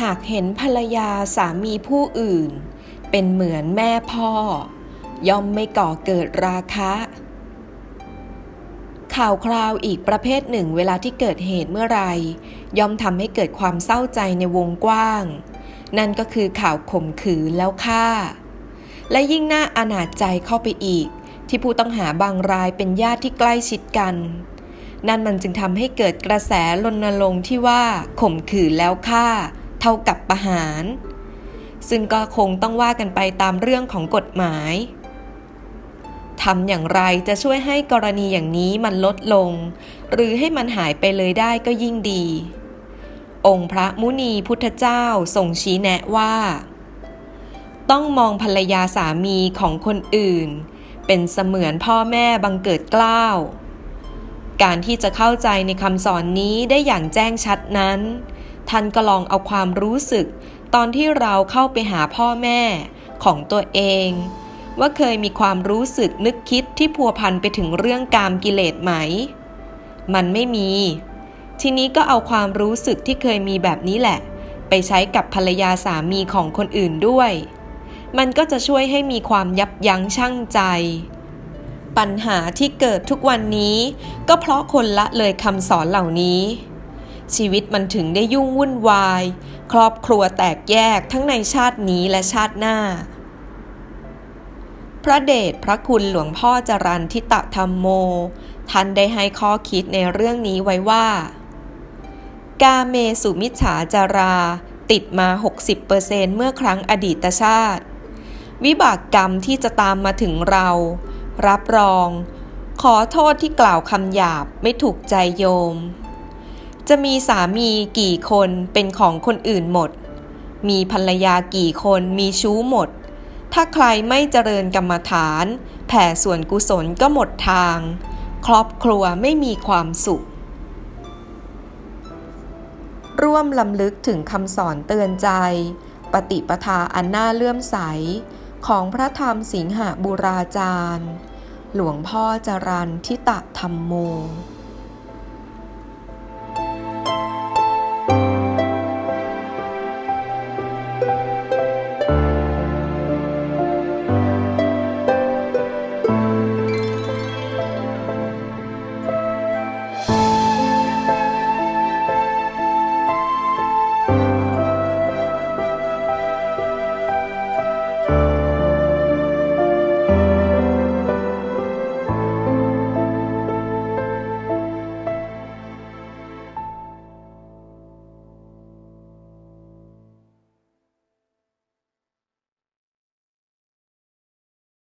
หากเห็นภรรยาสามีผู้อื่น เป็นเหมือนแม่พ่อ ย่อมไม่ก่อเกิดราคะ ข่าวคราวอีกประเภทหนึ่งเวลาที่เกิดเหตุเมื่อไหรย่อมทำให้เกิดความเศร้าใจในวงกว้าง นั่นก็คือข่าวข่มขืนแล้วฆ่า และยิ่งน่าอนาจใจเข้าไปอีก ที่ผู้ต้องหาบางรายเป็นญาติที่ใกล้ชิดกันนั่นมันจึงทำให้เกิดกระแสรณรงค์ที่ว่าข่มขืนแล้วฆ่า เท่ากับประหาร ซึ่งก็คงต้องว่ากันไปตามเรื่องของกฎหมายทำอย่างไรจะช่วยให้กรณีอย่างนี้มันลดลง หรือให้มันหายไปเลยได้ก็ยิ่งดี องค์พระมุนีพุทธเจ้าทรงชี้แนะว่า ต้องมองภรรยาสามีของคนอื่น เป็นเสมือนพ่อแม่บังเกิดเกล้าว การที่จะเข้าใจในคำสอนนี้ได้อย่างแจ้งชัดนั้น ท่านก็ลองเอาความรู้สึก ตอนที่เราเข้าไปหาพ่อแม่ของตัวเอง ว่าเคยมีความรู้สึกนึกคิดที่พัวพันไปถึงเรื่องกามกิเลสไหม มันไม่มี ทีนี้ก็เอาความรู้สึกที่เคยมีแบบนี้แหละ ไปใช้กับภรรยาสามีของคนอื่นด้วย มันก็จะช่วยให้มีความยับยั้งชั่งใจปัญหาที่เกิดทุกวันนี้ก็เพราะคนละเลยคำสอนเหล่านี้ ชีวิตมันถึงได้ยุ่งวุ่นวาย ครอบครัวแตกแยกทั้งในชาตินี้และชาติหน้า พระเดชพระคุณหลวงพ่อจรันทิตะธรรมโม ท่านได้ให้ข้อคิดในเรื่องนี้ไว้ว่า กาเมสุมิจฉาจารา ติดมา 60%เมื่อครั้งอดีตชาติ วิบากกรรมที่จะตามมาถึงเรา รับรอง ขอโทษที่กล่าวคำหยาบไม่ถูกใจโยม จะมีสามีกี่คนเป็นของคนอื่นหมด มีภรรยากี่คนมีชู้หมด ถ้าใครไม่เจริญกรรมฐาน แผ่ส่วนกุศลก็หมดทาง ครอบครัวไม่มีความสุข ร่วมลำลึกถึงคำสอนเตือนใจ ปฏิปทาอันน่าเลื่อมใส ของพระธรรมสิงหบุราจารย์ หลวงพ่อจรันทิตะธรรมโม